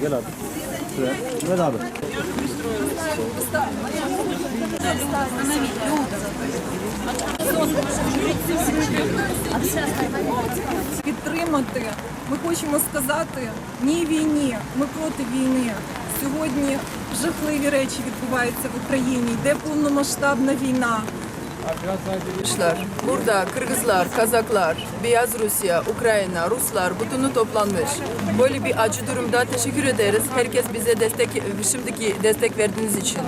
Gel abi. Mehmet abi. підтримати. Ми хочемо сказати ні війні. Ми проти війни. Сьогодні жахливі речі відбуваються в Україні. Йде повномасштабна війна. Arkadaşlar, burada Kırgızlar, Kazaklar, Beyaz Rusya, Ukrayna, Ruslar bütünü toplanmış. Böyle bir acı durumda teşekkür ederiz. Herkes bize destek, şimdiki destek verdiğiniz için.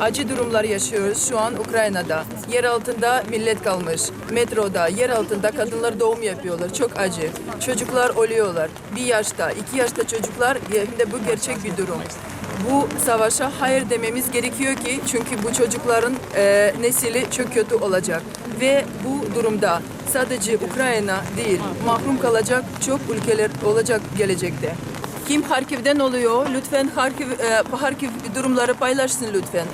Acı durumlar yaşıyoruz şu an Ukrayna'da. Yer altında millet kalmış. Metroda, yer altında kadınlar doğum yapıyorlar. Çok acı. Çocuklar ölüyorlar. Bir yaşta, iki yaşta çocuklar hem de bu gerçek bir durum bu savaşa hayır dememiz gerekiyor ki çünkü bu çocukların e, nesili çok kötü olacak ve bu durumda sadece Ukrayna değil mahrum kalacak çok ülkeler olacak gelecekte. Kim Harkiv'den oluyor? Lütfen Harkiv, e, Harkiv durumları paylaşsın lütfen.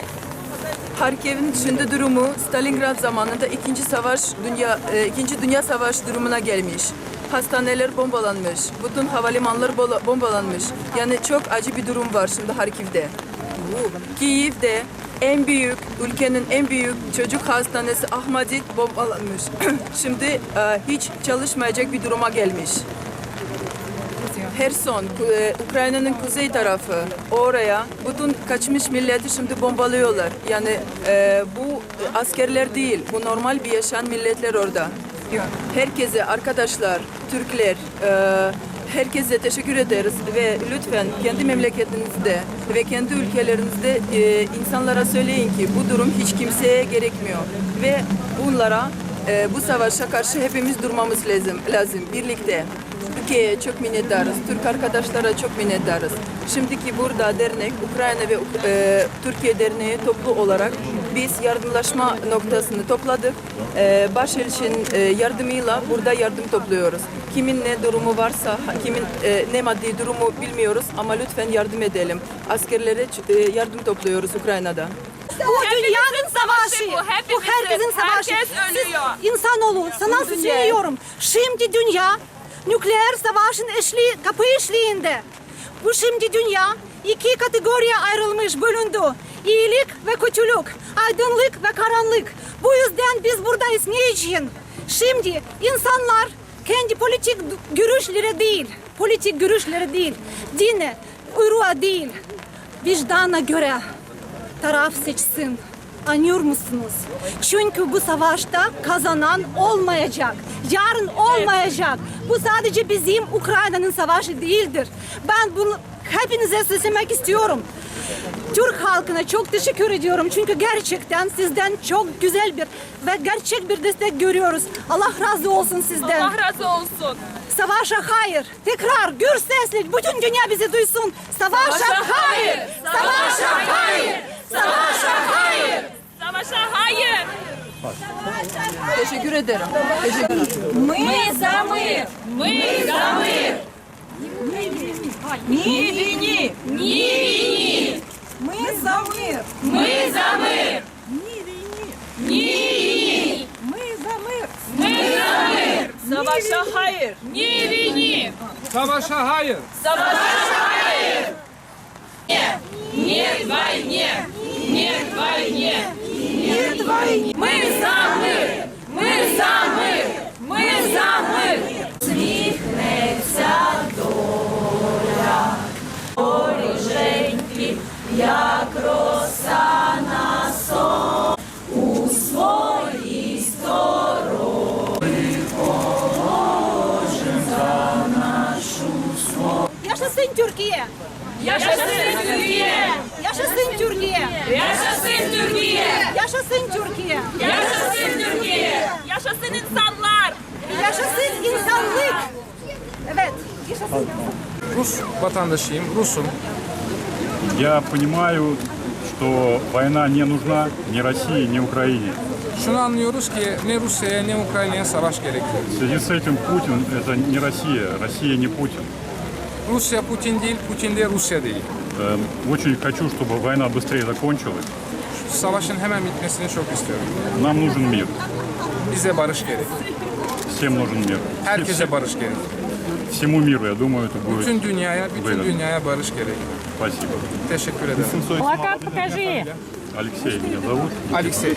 Harkiv'in şimdi durumu Stalingrad zamanında ikinci savaş dünya e, ikinci dünya savaş durumuna gelmiş. Hastaneler bombalanmış, bütün havalimanları bombalanmış. Yani çok acı bir durum var şimdi Harkiv'de. Kiev'de en büyük, ülkenin en büyük çocuk hastanesi Ahmadit bombalanmış. şimdi e, hiç çalışmayacak bir duruma gelmiş. Herson, e, Ukrayna'nın kuzey tarafı oraya bütün kaçmış milleti şimdi bombalıyorlar. Yani e, bu askerler değil, bu normal bir yaşayan milletler orada. Herkese arkadaşlar, Türkler, e, herkese teşekkür ederiz ve lütfen kendi memleketinizde ve kendi ülkelerinizde e, insanlara söyleyin ki bu durum hiç kimseye gerekmiyor ve bunlara e, bu savaşa karşı hepimiz durmamız lazım, lazım birlikte. Türkiye'ye çok minnettarız. Türk arkadaşlara çok minnettarız. Şimdiki burada dernek, Ukrayna ve e, Türkiye Derneği toplu olarak biz yardımlaşma noktasını topladık. E, Başelçin e, yardımıyla burada yardım topluyoruz. Kimin ne durumu varsa, kimin e, ne maddi durumu bilmiyoruz ama lütfen yardım edelim. Askerlere e, yardım topluyoruz Ukrayna'da. Bu dünyanın savaşı. bu, herkesin savaşı. Herkes ölüyor. Siz insanoğlu sana söylüyorum. Şimdi dünya nükleer savaşın eşliği, kapı eşliğinde. Bu şimdi dünya iki kategoriye ayrılmış, bölündü. İyilik ve kötülük, aydınlık ve karanlık. Bu yüzden biz buradayız. Ne için? Şimdi insanlar kendi politik görüşleri değil, politik görüşleri değil, dine, uyruğa değil, vicdana göre taraf seçsin. Anlıyor musunuz? Çünkü bu savaşta kazanan olmayacak. Yarın olmayacak. Bu sadece bizim Ukrayna'nın savaşı değildir. Ben bunu hepinize seslemek istiyorum. Türk halkına çok teşekkür ediyorum. Çünkü gerçekten sizden çok güzel bir ve gerçek bir destek görüyoruz. Allah razı olsun sizden. Allah razı olsun. Savaşa hayır. Tekrar gür sesli bütün dünya bizi duysun. Savaşa hayır. Savaşa hayır. Savaşa hayır. Savaşa hayır. Teşekkür ederim. Teşekkür ederim. Ми за мир. Ми за мир. Ні війні. Savaşa hayır. Ні війні. Savaşa hayır. Savaşa hayır. Нет войне. Нет войне. Нет войне. Ми Türkiye. Yaşasın Türkiye! Yaşasın Türkiye. Yaşasın Türkiye! Yaşasın Türkiye. Yaşasın Türkiye! Yaşasın insanlar! Yaşasın insanlık. Evet. Yaşasın. Rus vatandaşıyım, Rusum. Я понимаю, что война не нужна ни России, ни Украине. Şunu anlıyoruz ki ne Rusya'ya ne Ukrayna'ya savaş gerekiyor. В связи с этим Путин – это не Россия, Россия не Путин. Rusya Putin değil, Putin de Rusya değil. Эм, Очень хочу, чтобы война быстрее закончилась. Savaşın hemen bitmesini çok istiyorum. Нам нужен мир. Bize barış gerek. Всем нужен мир. Herkese barış gerek. всему миру, я думаю, это будет. Bütün dünyaya, bütün Buyurun. dünyaya barış gerek. Спасибо. Teşekkür ederim. Плакат покажи. Алексей меня зовут. Alexey.